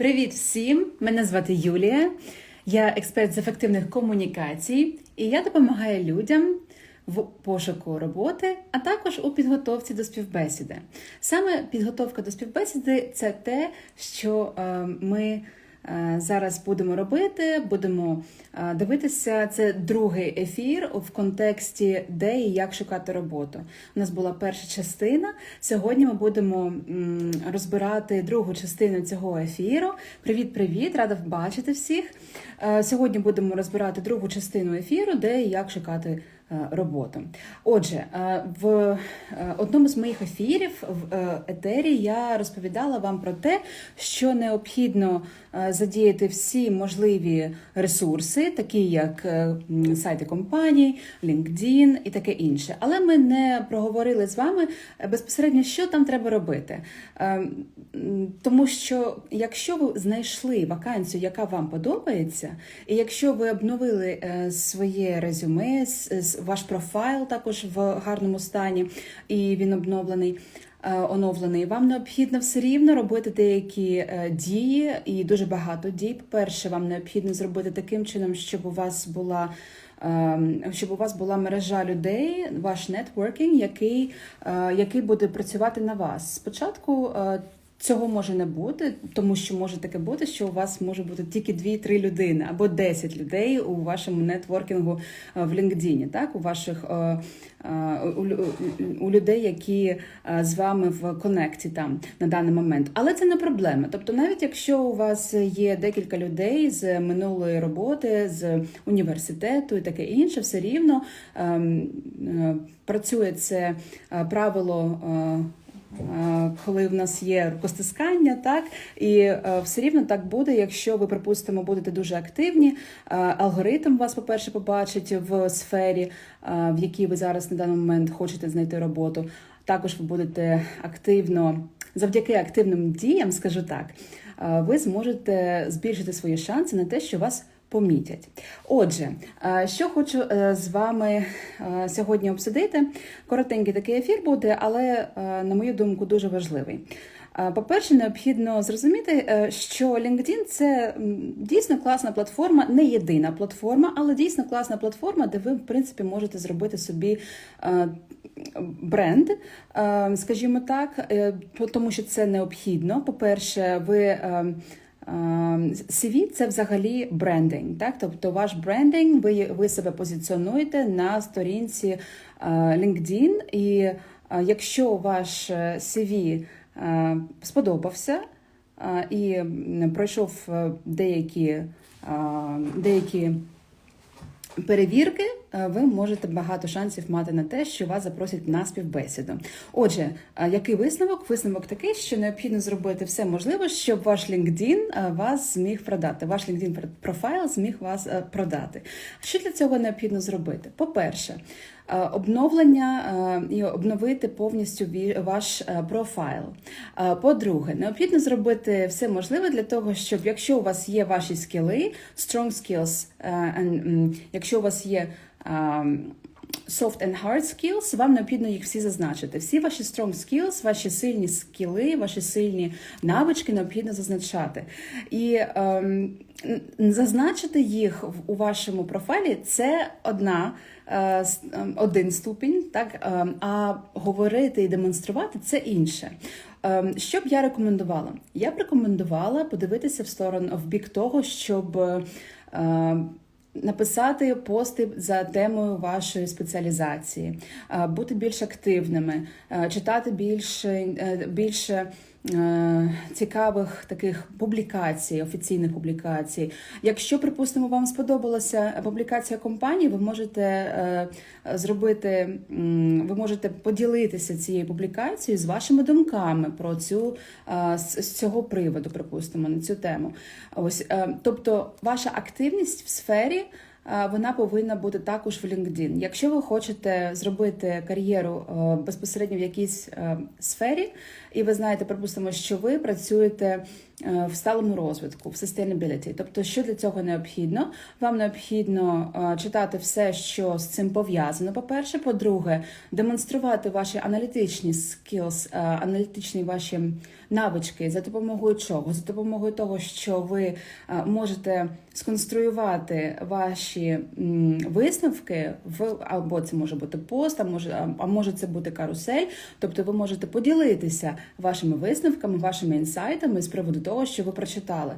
Привіт всім! Мене звати Юлія. Я експерт з ефективних комунікацій, і я допомагаю людям в пошуку роботи, а також у підготовці до співбесіди. Саме підготовка до співбесіди це те, що е, ми. Е, Зараз будемо робити, будемо е, дивитися. Це другий ефір в контексті, де і як шукати роботу. У нас була перша частина. Сьогодні ми будемо розбирати другу частину цього ефіру. Привіт, привіт! Рада бачити всіх. Е, Сьогодні будемо розбирати другу частину ефіру, де і як шукати роботу. Отже, в одному з моїх ефірів в етері я розповідала вам про те, що необхідно задіяти всі можливі ресурси, такі як е, сайти компаній, LinkedIn і таке інше. Але ми не проговорили з вами е, безпосередньо, що там треба робити. Е, Тому що якщо ви знайшли вакансію, яка вам подобається, і якщо ви обновили е, своє резюме, ваш профайл також в гарному стані, і він обновлений. Е, Оновлений, вам необхідно все рівно робити деякі е, дії, і дуже багато дій. По-перше, вам необхідно зробити таким чином, щоб у вас була ем, щоб у вас була мережа людей, ваш нетворкінг, який, е, який буде працювати на вас. Спочатку Цього може не бути, тому що може таке бути, що у вас може бути тільки 2-3 людини або 10 людей у вашому нетворкінгу е, в LinkedIn, так у ваших е, е, у, людей, які з вами в конекті там на даний момент. Але це не проблема. Тобто, навіть якщо у вас є декілька людей з минулої роботи, з університету і таке інше, все рівно ем, працює це правило. Е, коли в нас є рукостискання, так і е, все рівно так буде, якщо ви, припустимо, будете дуже активні. е, Алгоритм вас, по-перше, побачить в сфері, в якій ви зараз на даний момент хочете знайти роботу. Також ви будете активно, завдяки активним діям, скажу так, ви зможете збільшити свої шанси на те, що вас помітять. Отже, е, що хочу е, з вами е, сьогодні обсудити. Коротенький такий ефір буде, але, на мою думку, дуже важливий. По-перше, необхідно зрозуміти, що LinkedIn це дійсно класна платформа, не єдина платформа, але дійсно класна платформа, де ви, в принципі, можете зробити собі бренд, скажімо так, тому що це необхідно. По-перше, ви. Е, е, CV – це взагалі брендинг, так? Тобто ваш брендинг, ви, ви себе позиціонуєте на сторінці е, LinkedIn, і е, якщо ваш е, CV сподобався і пройшов деякі, деякі перевірки, е, ви можете багато шансів мати на те, що вас запросять на співбесіду. Отже, е, який висновок? Висновок такий, що необхідно зробити все можливе, щоб ваш LinkedIn е, вас зміг продати. Ваш LinkedIn профайл зміг вас продати. Що для цього необхідно зробити? По-перше, е, обновлення е, і обновити повністю ваш е, профайл. Е, По-друге, необхідно зробити все можливе для того, щоб якщо у вас є ваші скіли, strong skills, е, якщо у вас є е, soft and hard skills, вам необхідно їх всі зазначити. Всі ваші strong skills, ваші сильні скіли, ваші сильні навички необхідно зазначати. І ем, зазначити їх у вашому профайлі це одна. е, ем, Один ступінь, так ем, а говорити і демонструвати це інше. Ем, Що б я рекомендувала? Я б рекомендувала подивитися в сторону в бік того, щоб е, написати пости за темою вашої спеціалізації, бути більш активними, читати більше, е, більше цікавих таких публікацій, офіційних публікацій. Якщо, припустимо, вам сподобалася публікація компанії, ви можете е, зробити, ви можете поділитися цією публікацією з вашими думками про цю е, з цього приводу, припустимо, на цю тему. Ось, е, тобто, ваша активність в сфері. Е, Вона повинна бути також в LinkedIn. Якщо ви хочете зробити кар'єру е, безпосередньо в якійсь е, сфері, і ви знаєте, припустимо, що ви працюєте в сталому розвитку, в sustainability. Тобто, що для цього необхідно? Вам необхідно е, читати все, що з цим пов'язано. По-перше, по-друге, демонструвати ваші аналітичні skills, е, аналітичні ваші навички за допомогою чого? За допомогою того, що ви е, можете сконструювати ваші висновки в або це може бути пост, а може, а може це бути карусель. Тобто ви можете поділитися вашими висновками, вашими інсайтами з приводу того, що ви прочитали.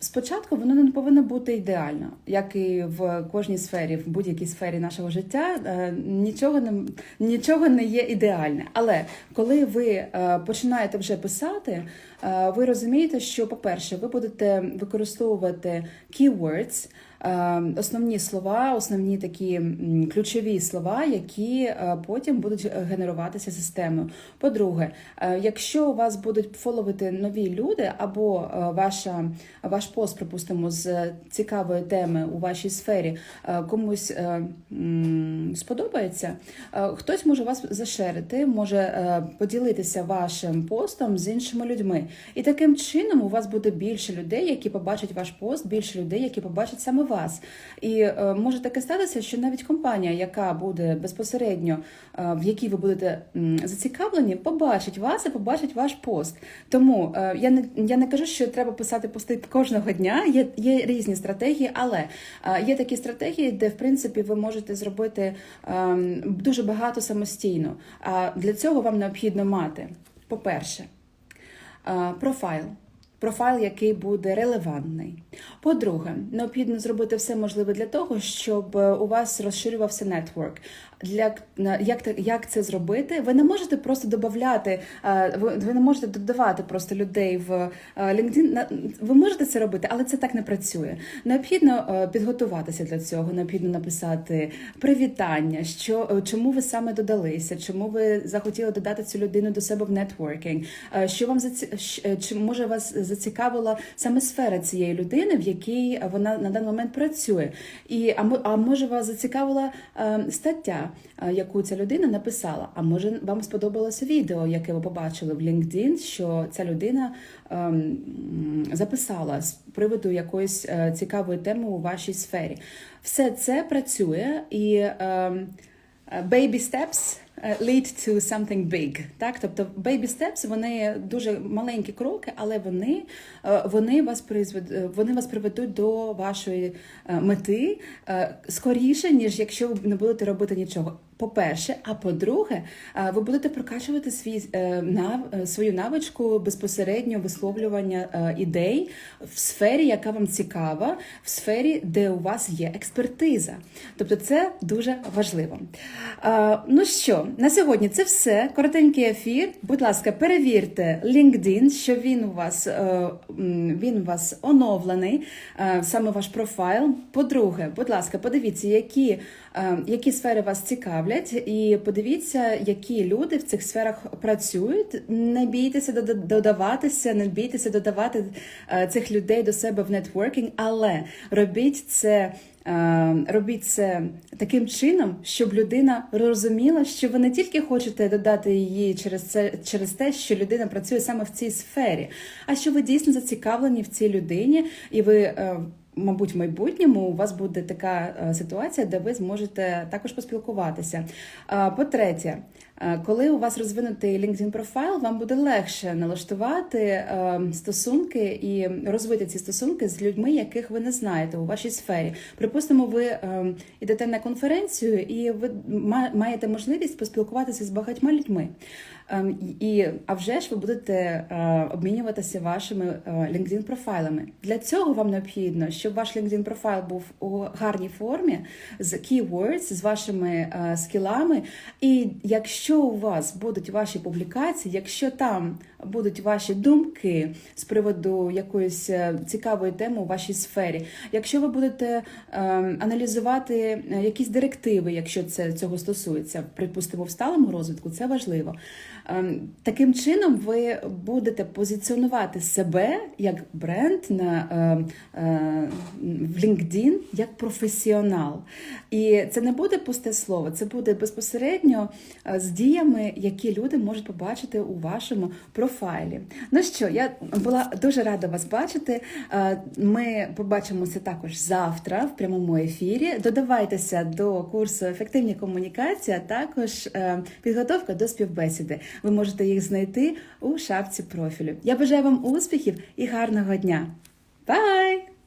Спочатку воно не повинно бути ідеально, як і в кожній сфері, в будь-якій сфері нашого життя. е, Нічого не нічого не є ідеальне. Але коли ви е, починаєте вже писати, е, ви розумієте, що, по-перше, ви будете використовувати keywords, основні слова, основні такі ключові слова, які е, потім будуть генеруватися системою. По-друге, е, якщо вас будуть фоловити нові люди, або е, ваша, ваш пост, припустимо, з цікавої теми у вашій сфері е, комусь е, сподобається, е, хтось може вас зашерити, може е, поділитися вашим постом з іншими людьми. І таким чином у вас буде більше людей, які побачать ваш пост, більше людей, які побачать саме вас. І е, може таке статися, що навіть компанія, яка буде безпосередньо, е, в якій ви будете м, зацікавлені, побачить вас і побачить ваш пост. Тому е, я не я не кажу, що треба писати пости кожного дня. Є, є різні стратегії, але е, є такі стратегії, де в принципі ви можете зробити е, дуже багато самостійно. А для цього вам необхідно мати, по-перше, е, профайл. Профайл, який буде релевантний. По-друге, необхідно зробити все можливе для того, щоб е, у вас розширювався нетворк. Для як, як це зробити? Ви не можете просто додати, ви, ви не можете додавати просто людей в е, LinkedIn. Ви можете це робити, але це так не працює. Необхідно е, підготуватися для цього. Необхідно написати привітання, що е, чому ви саме додалися, чому ви захотіли додати цю людину до себе в нетворкінг, е, що вам заці... щ- е, чи може вас зацікавила саме сфера цієї людини, в якій вона на даний момент працює, і а може вас зацікавила е, стаття, е, яку ця людина написала. А може вам сподобалося відео, яке ви побачили в LinkedIn, що ця людина ем, записала з приводу якоїсь е, цікавої теми у вашій сфері. Все це працює і. ем, Baby steps lead to something big. Так? Тобто baby steps вони дуже маленькі кроки, але вони, е, вони, вас, призвед, е, вони вас приведуть до вашої е, мети е, скоріше, ніж якщо ви не будете робити нічого. По-перше, а по-друге, е, ви будете прокачувати свій, е, е, свою навичку безпосередньо висловлювання е, ідей в сфері, яка вам цікава, в сфері, де у вас є експертиза. Тобто це дуже важливо. Е, Ну що, на сьогодні це все. Коротенький ефір. Будь ласка, перевірте LinkedIn, що він у вас, е, він у вас оновлений, е, саме ваш профайл. По-друге, будь ласка, подивіться, які, які сфери вас цікавлять, і подивіться, які люди в цих сферах працюють. Не бійтеся дода- додаватися, не бійтеся додавати е, цих людей до себе в нетворкінг, але робіть це. Е, Робіть це таким чином, щоб людина розуміла, що ви не тільки хочете додати її через це через те, що людина працює саме в цій сфері, а що ви дійсно зацікавлені в цій людині, і ви. Мабуть, в майбутньому у вас буде така е, ситуація, де ви зможете також поспілкуватися. Е, По-третє, коли у вас розвинутий LinkedIn профайл, вам буде легше налаштувати е, стосунки і розвити ці стосунки з людьми, яких ви не знаєте у вашій сфері. Припустимо, ви е, йдете на конференцію і ви ма- маєте можливість поспілкуватися з багатьма людьми. І а вже ж ви будете е, обмінюватися вашими е, LinkedIn профайлами. Для цього вам необхідно, щоб ваш LinkedIn профайл був у гарній формі з keywords, з вашими е, скілами. І якщо у вас будуть ваші публікації, якщо там будуть ваші думки з приводу якоїсь е, цікавої теми у вашій сфері, якщо ви будете е, аналізувати е, якісь директиви, якщо це цього стосується, припустимо, в сталому розвитку, це важливо. Ем, Таким чином ви будете позиціонувати себе як бренд на е, е, в LinkedIn як професіонал. І це не буде пусте слово, це буде безпосередньо діями, які люди можуть побачити у вашому профайлі. Ну що, я була дуже рада вас бачити. Е, Ми побачимося також завтра в прямому ефірі. Додавайтеся до курсу ефективні комунікації, а також е, підготовка до співбесіди. Ви можете їх знайти у шапці профілю. Я бажаю вам успіхів і гарного дня. Бай!